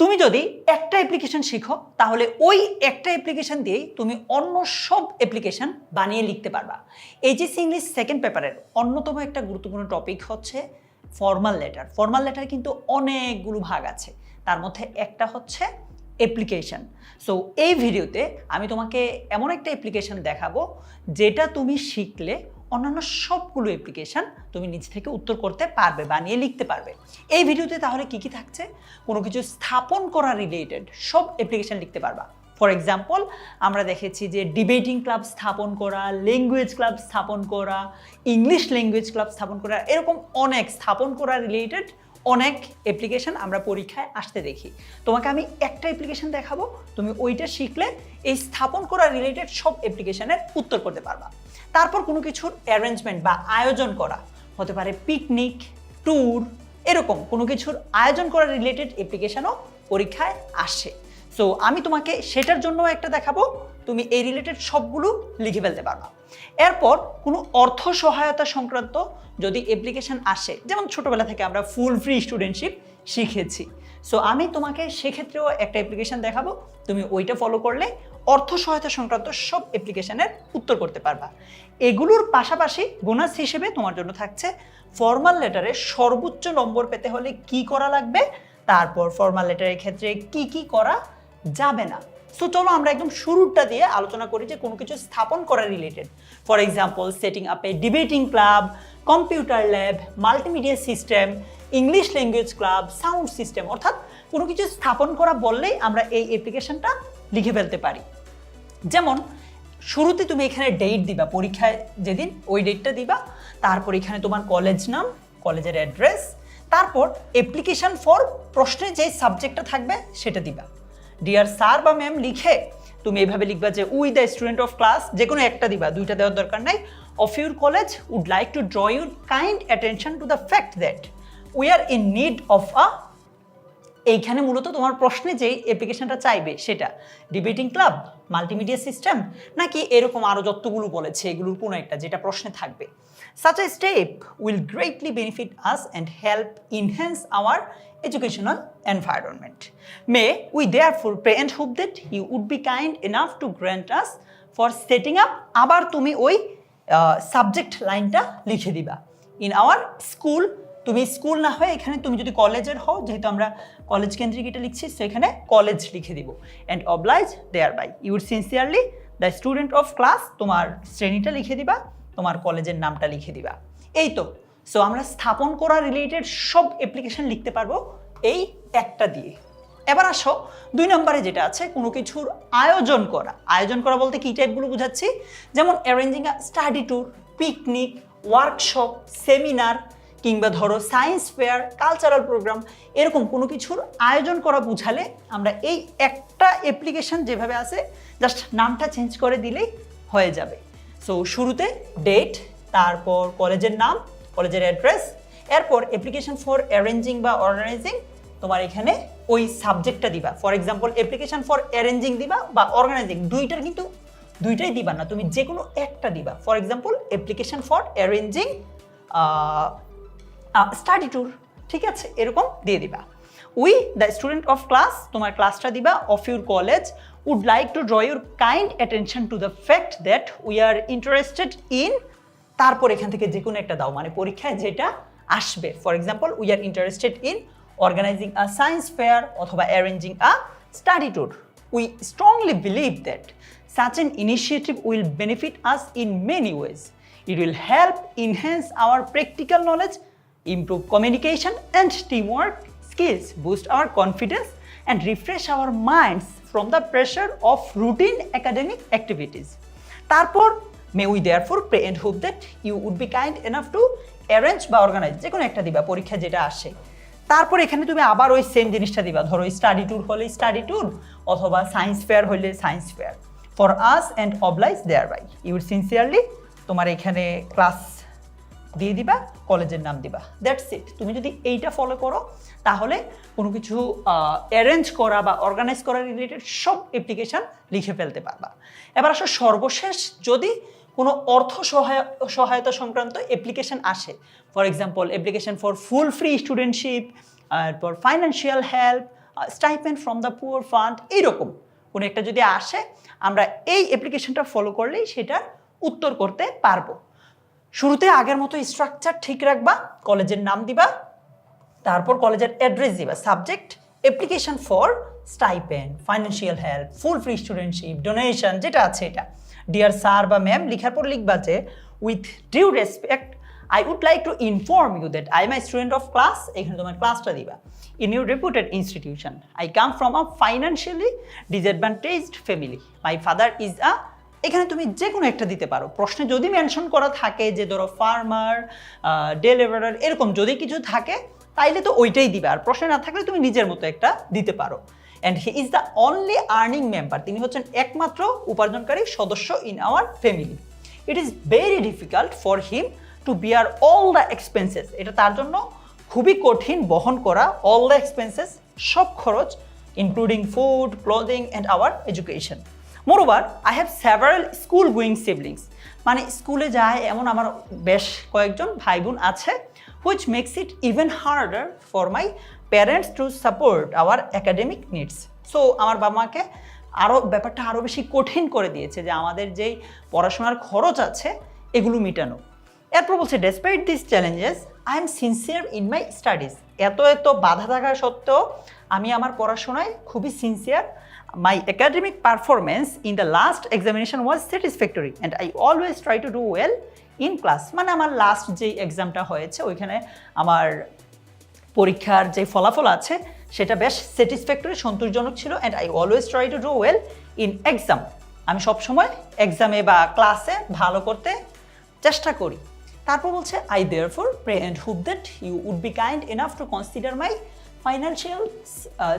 তুমি যদি একটা অ্যাপ্লিকেশন শিখো, তাহলে ওই একটা অ্যাপ্লিকেশন দিয়েই তুমি অন্য সব অ্যাপ্লিকেশন বানিয়ে লিখতে পারবা। এইচএসসি ইংলিশ সেকেন্ড পেপারের অন্যতম একটা গুরুত্বপূর্ণ টপিক হচ্ছে ফর্মাল লেটার ফর্মাল লেটার কিন্তু অনেকগুলো ভাগ আছে। তার মধ্যে একটা হচ্ছে অ্যাপ্লিকেশন সো এই ভিডিওতে আমি তোমাকে এমন একটা অ্যাপ্লিকেশন দেখাবো, যেটা তুমি শিখলে অন্যান্য সবগুলো অ্যাপ্লিকেশন তুমি নিজ থেকে উত্তর করতে পারবে, বানিয়ে লিখতে পারবে। এই ভিডিওতে তাহলে কি কি থাকছে? কোনো কিছু স্থাপন করা রিলেটেড সব অ্যাপ্লিকেশন লিখতে পারবা। ফর এক্সাম্পল আমরা দেখেছি যে ডিবেটিং ক্লাব স্থাপন করা ল্যাঙ্গুয়েজ ক্লাব স্থাপন করা ইংলিশ ল্যাঙ্গুয়েজ ক্লাব স্থাপন করা, এরকম অনেক স্থাপন করা রিলেটেড অনেক অ্যাপ্লিকেশন আমরা পরীক্ষায় আসতে দেখি। তোমাকে আমি একটা অ্যাপ্লিকেশন দেখাবো, তুমি ওইটা শিখলে এই স্থাপন করা রিলেটেড সব অ্যাপ্লিকেশনের উত্তর করতে পারবা। তারপর কোনো কিছুর অ্যারেঞ্জমেন্ট বা আয়োজন করা, হতে পারে পিকনিক ট্যুর এরকম কোনো কিছুর আয়োজন করা রিলেটেড অ্যাপ্লিকেশনও পরীক্ষায় আসে। সো আমি তোমাকে সেটার জন্য একটা দেখাবো, তুমি এই রিলেটেড সবগুলো লিখে ফেলতে পারবা। এরপর কোনো অর্থ সহায়তা সংক্রান্ত যদি অ্যাপ্লিকেশন আসে, যেমন ছোটোবেলা থেকে আমরা ফুল ফ্রি স্টুডেন্টশিপ শিখেছি সো আমি তোমাকে সেক্ষেত্রেও একটা অ্যাপ্লিকেশন দেখাবো। তুমি ওইটা ফলো করলে অর্থ সহায়তা সংক্রান্ত সব অ্যাপ্লিকেশনের উত্তর করতে পারবা। এগুলোর পাশাপাশি বোনাস হিসেবে তোমার জন্য থাকছে ফর্মাল লেটারে সর্বোচ্চ নম্বর পেতে হলে কি করা লাগবে? তারপর ফর্মাল লেটারের ক্ষেত্রে কি কি করা যাবে না? সো চলো আমরা একদম শুরুটা দিয়ে আলোচনা করি যে কোনো কিছু স্থাপন করা related for example setting up debating club computer lab multimedia system English language club sound system অর্থাৎ কোনো কিছু স্থাপন করা বললেই আমরা এই অ্যাপ্লিকেশনটা লিখে ফেলতে পারি। যেমন, শুরুতে তুমি এখানে ডেট দিবা, পরীক্ষায় যেদিন ওই ডেটটা দিবা, তারপর এখানে তোমার কলেজ নাম কলেজের অ্যাড্রেস তারপর অ্যাপ্লিকেশন ফর প্রশ্নে যে সাবজেক্টটা থাকবে সেটা দিবা। ডিয়ার স্যার বা ম্যাম লিখে তুমি এইভাবে লিখবা যে we the student of class যে কোনো একটা দিবা, দুইটা দেওয়ার দরকার নাই। Of your college would like to draw your kind attention to the fact that we are in need of a এইখানে মূলত তোমার প্রশ্নে যেই অ্যাপ্লিকেশনটা চাইবে সেটা ডিবেটিং ক্লাব মাল্টিমিডিয়া সিস্টেম নাকি এরকম আরও যতগুলো বলেছে এগুলোর কোনো একটা যেটা প্রশ্নে থাকবে such a step will greatly benefit us and help enhance our educational environment. May we therefore pray and hope that you would be kind enough to grant us for setting up, আবার তুমি ওই subject লাইনটা লিখে দিবা in our school তুমি school না হয়ে এখানে তুমি যদি কলেজের হও, যেহেতু আমরা কলেজ কেন্দ্রিক এটা লিখছি তো এখানে কলেজ লিখে দিব। And oblige thereby your sincerely the student of class তোমার শ্রেণীটা লিখে দিবা, তোমার কলেজের নামটা লিখে দিবা। এই তো। সো আমরা স্থাপন করা রিলেটেড সব অ্যাপ্লিকেশন লিখতে পারব, এই একটা দিয়ে। এবার আসো, দুই নম্বরে যেটা আছে, কোনো কিছুর আয়োজন করা। আয়োজন করা বলতে কী টাইপগুলো বুঝাচ্ছি? যেমন arranging a study tour picnic workshop seminar কিংবা ধরো সায়েন্স ফেয়ার কালচারাল প্রোগ্রাম এরকম কোনো কিছুর আয়োজন করা বুঝালে আমরা এই একটা অ্যাপ্লিকেশন যেভাবে আছে জাস্ট নামটা চেঞ্জ করে দিলেই হয়ে যাবে। সো শুরুতে ডেট তারপর কলেজের নাম, কলেজের অ্যাড্রেস এরপর অ্যাপ্লিকেশন ফর অ্যারেঞ্জিং বা অর্গানাইজিং তোমার এখানে ওই সাবজেক্টটা দিবা। For example application for arranging দিবা বা অর্গানাইজিং দুইটার কিন্তু দুইটাই দিবা না, তুমি যে কোনো একটা দিবা। For example application for arranging study tour ঠিক আছে? এরকম দিয়ে দিবা। We the student of class তোমার ক্লাসটা দিবা of your college would like to draw your kind attention to the fact that we are interested in তারপর এখান থেকে যে কোনো একটা দাও। মানে পরীক্ষায় যেটা আসবে। For example we are interested in organising a science fair অথবা arranging a study tour we strongly believe that such an initiative will benefit us in many ways It will help enhance our practical knowledge, improve communication and teamwork skills, boost our confidence, and refresh our minds from the pressure of routine academic activities. তারপর may we therefore pray and hope that you would be kind enough to arrange বা organise যে কোনো একটা দিবা পরীক্ষা যেটা আসে। তারপর এখানে তুমি আবার ওই সেম জিনিসটা দিবা ধরো স্টাডি ট্যুর হলে স্টাডি ট্যুর অথবা সায়েন্স ফেয়ার হলে science fair for us and oblige thereby your sincerely তোমার এখানে ক্লাস দিয়ে দিবা, কলেজের নাম দিবা। দ্যাটস ইট তুমি যদি এইটা ফলো করো, তাহলে কোনো কিছু অ্যারেঞ্জ করা বা অর্গানাইজ করা রিলেটেড সব অ্যাপ্লিকেশান লিখে ফেলতে পারবা। এবার আসো সর্বশেষ, যদি কোনো অর্থ সহায়, সহায়তা সংক্রান্ত অ্যাপ্লিকেশন আসে for example application for full free studentship এরপর financial help stipend from the poor fund এইরকম। কোনো একটা যদি আসে, আমরা এই অ্যাপ্লিকেশনটা ফলো করলেই সেটার উত্তর করতে পারব। শুরুতে আগের মতো স্ট্রাকচার ঠিক রাখবা, কলেজের নাম দিবা, তারপর কলেজের অ্যাড্রেস দিবা subject application for stipend financial help full free studentship donation যেটা আছে এটা। ডিয়ার স্যার বা ম্যাম লিখার পর লিখবা যে with due respect I would like to inform you that I am I student of class এখানে তোমার ক্লাসটা দিবা। In your reputed institution I come from a financially disadvantaged family my father is a এখানে তুমি যে কোনো একটা দিতে পারো। প্রশ্নে যদি মেনশন করা থাকে যে ধরো ফার্মার ডেলিভারার এরকম যদি কিছু থাকে, তাইলে তো ওইটাই দিবে। আর প্রশ্নে না থাকলে তুমি নিজের মতো একটা দিতে পারো। And he is the only earning member তিনি হচ্ছেন একমাত্র উপার্জনকারী সদস্য in our family it is very difficult for him to bear all the expenses এটা তার জন্য খুবই কঠিন বহন করা অল দ্য এক্সপেন্সেস সব খরচ including food clothing and our education moreover I have several school going siblings মানে স্কুলে যায় এমন আমার বেশ কয়েকজন ভাই বোন আছে which makes it even harder for my parents to support our academic needs so আমার বাবা মাকে আরও ব্যাপারটা আরও বেশি কঠিন করে দিয়েছে যে আমাদের যেই পড়াশোনার খরচ আছে, এগুলো মেটানো। এরপর বলছে despite this challenges I am sincere in my studies এত এত বাধা থাকা সত্ত্বেও আমি আমার পড়াশোনায় খুবই sincere my academic performance in the last examination was satisfactory and I always try to do well in class মানে আমার লাস্ট যেই এক্সামটা হয়েছে, ওইখানে আমার পরীক্ষার যে ফলাফল আছে, সেটা বেশ স্যাটিসফ্যাক্টরি সন্তোষজনক ছিল and I always try to do well in exam আমি সবসময় এক্সামে বা ক্লাসে ভালো করতে চেষ্টা করি। তারপর বলছে I therefore pray and hope that you would be kind enough to consider my financial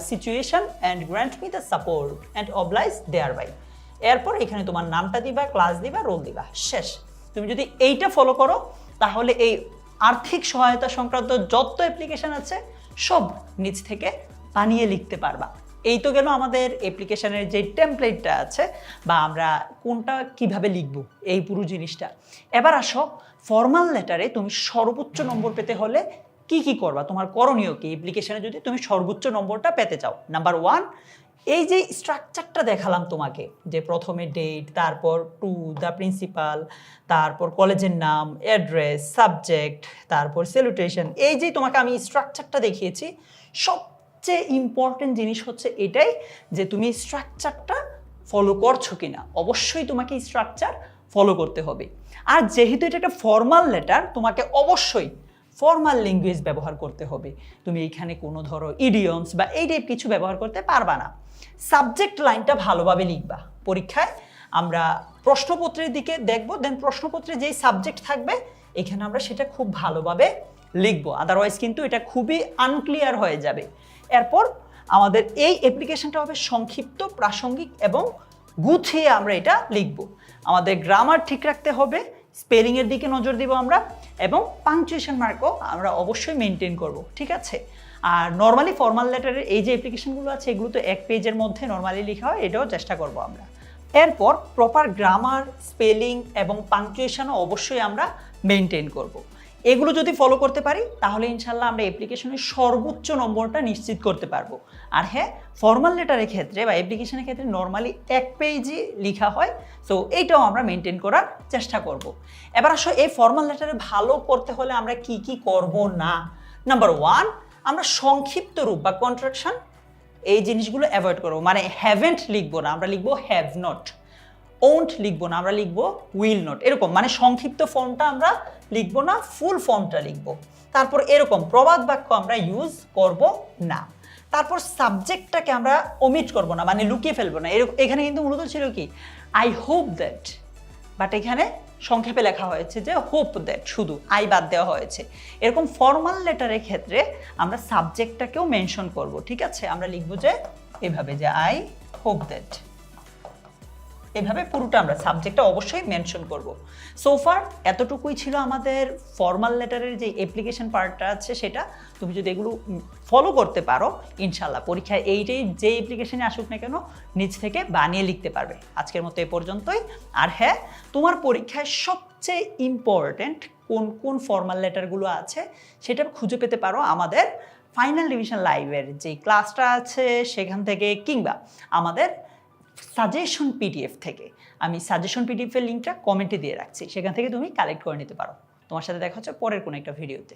situation and grant me the support and oblige thereby এরপর এখানে তোমার নামটা দিবা ক্লাস দিবা রোল দিবা। শেষ। তুমি যদি এইটা ফলো করো, তাহলে এই আর্থিক সহায়তা সংক্রান্ত যত অ্যাপ্লিকেশন আছে, সব নিচ থেকে বানিয়ে লিখতে পারবা। এই তো গেল আমাদের অ্যাপ্লিকেশনের যে টেমপ্লেটটা আছে, বা আমরা কোনটা কীভাবে লিখব, এই পুরো জিনিসটা। এবার আসো ফর্মাল লেটারে তুমি সর্বোচ্চ নম্বর পেতে হলে কি কি করবা? তোমার করণীয় কি? অ্যাপ্লিকেশনে যদি তুমি সর্বোচ্চ নম্বরটা পেতে চাও। নাম্বার ওয়ান এই যে স্ট্রাকচারটা দেখালাম তোমাকে, যে প্রথমে ডেট তারপর টু দ্য প্রিন্সিপাল তারপর কলেজের নাম অ্যাড্রেস সাবজেক্ট তারপর সেলুটেশন এই যে তোমাকে আমি স্ট্রাকচারটা দেখিয়েছি, সবচেয়ে ইম্পর্টেন্ট জিনিস হচ্ছে এটাই যে তুমি স্ট্রাকচারটা ফলো করছ কিনা। অবশ্যই তোমাকে স্ট্রাকচার ফলো করতে হবে। আর যেহেতু এটা একটা ফর্মাল লেটার তোমাকে অবশ্যই ফর্মাল ল্যাঙ্গুয়েজ ব্যবহার করতে হবে। তুমি এইখানে কোনো ধরো ইডিয়মস বা এই টাইপ কিছু ব্যবহার করতে পারবা না। সাবজেক্ট লাইনটা ভালোভাবে লিখবা। পরীক্ষায় আমরা প্রশ্নপত্রের দিকে দেখব দেন প্রশ্নপত্রে যেই সাবজেক্ট থাকবে, এখানে আমরা সেটা খুব ভালোভাবে লিখব। আদারওয়াইজ কিন্তু এটা খুবই আনক্লিয়ার হয়ে যাবে। এরপর আমাদের এই অ্যাপ্লিকেশনটা হবে সংক্ষিপ্ত, প্রাসঙ্গিক এবং গুছিয়ে আমরা এটা লিখব। আমাদের গ্রামার ঠিক রাখতে হবে। স্পেলিংয়ের দিকে নজর দিব আমরা। এবং পাংচুয়েশন মার্কও আমরা অবশ্যই মেনটেন করব, ঠিক আছে আর নর্মালি ফর্মাল লেটারের এই যে অ্যাপ্লিকেশনগুলো আছে, এগুলো তো এক পেজের মধ্যে নর্মালি লেখা হয়, এটাও চেষ্টা করব আমরা এরপর প্রপার গ্রামার স্পেলিং এবং পাংচুয়েশনও অবশ্যই আমরা মেনটেন করব। এগুলো যদি ফলো করতে পারি, তাহলে ইনশাল্লাহ আমরা অ্যাপ্লিকেশনের সর্বোচ্চ নম্বরটা নিশ্চিত করতে পারব। আর হ্যাঁ ফর্মাল লেটারের ক্ষেত্রে বা অ্যাপ্লিকেশনের ক্ষেত্রে নর্মালি এক পেজে লেখা হয় সো এইটাও আমরা মেনটেন করার চেষ্টা করব। এবার আসো, এই ফর্মাল লেটারে ভালো করতে হলে আমরা কি কি করব না? নাম্বার ওয়ান আমরা সংক্ষিপ্ত রূপ বা কন্ট্রাকশন এই জিনিসগুলো অ্যাভয়েড করব। মানে হ্যাভেন্ট লিখব না, আমরা লিখব হ্যাভ নট ওন্ট লিখব না, আমরা লিখব উইল নট এরকম মানে সংক্ষিপ্ত ফর্মটা আমরা লিখব না ফুল ফর্মটা লিখব। তারপর এরকম, প্রবাদ বাক্য আমরা ইউজ করব না। তারপর সাবজেক্টটাকে আমরা ওমিট করব না মানে লুকিয়ে ফেলব না। এরকম এখানে কিন্তু মূলত ছিল কি? আই হোপ দ্যাট বাট এখানে সংক্ষেপে লেখা হয়েছে যে হোপ দ্যাট শুধু আই বাদ দেওয়া হয়েছে। এরকম ফর্মাল লেটারের ক্ষেত্রে আমরা সাবজেক্টটাকেও মেনশন করব, ঠিক আছে? আমরা লিখব যে, এভাবে যে আই হোপ দ্যাট এভাবে পুরোটা আমরা সাবজেক্টটা অবশ্যই মেনশন করব। সোফার এতটুকুই ছিল আমাদের ফর্মাল লেটারের যে অ্যাপ্লিকেশন পার্টটা আছে সেটা। তুমি যদি এগুলো ফলো করতে পারো ইনশাল্লাহ পরীক্ষায় এইটাই যে অ্যাপ্লিকেশনে আসুক না কেন নিজ থেকে বানিয়ে লিখতে পারবে। আজকের মতো এ পর্যন্তই। আর হ্যাঁ তোমার পরীক্ষায় সবচেয়ে ইম্পর্ট্যান্ট কোন কোন ফর্মাল লেটারগুলো আছে, সেটা খুঁজে পেতে পারো আমাদের ফাইনাল ডিভিশন লাইভের যে ক্লাসটা আছে সেখান থেকে কিংবা আমাদের সাজেশন পিডিএফ থেকে। আমি সাজেশন পিডিএফের লিঙ্কটা কমেন্টে দিয়ে রাখছি। সেখান থেকে তুমি কালেক্ট করে নিতে পারো। তোমার সাথে দেখা হচ্ছে পরের কোনো একটা ভিডিওতে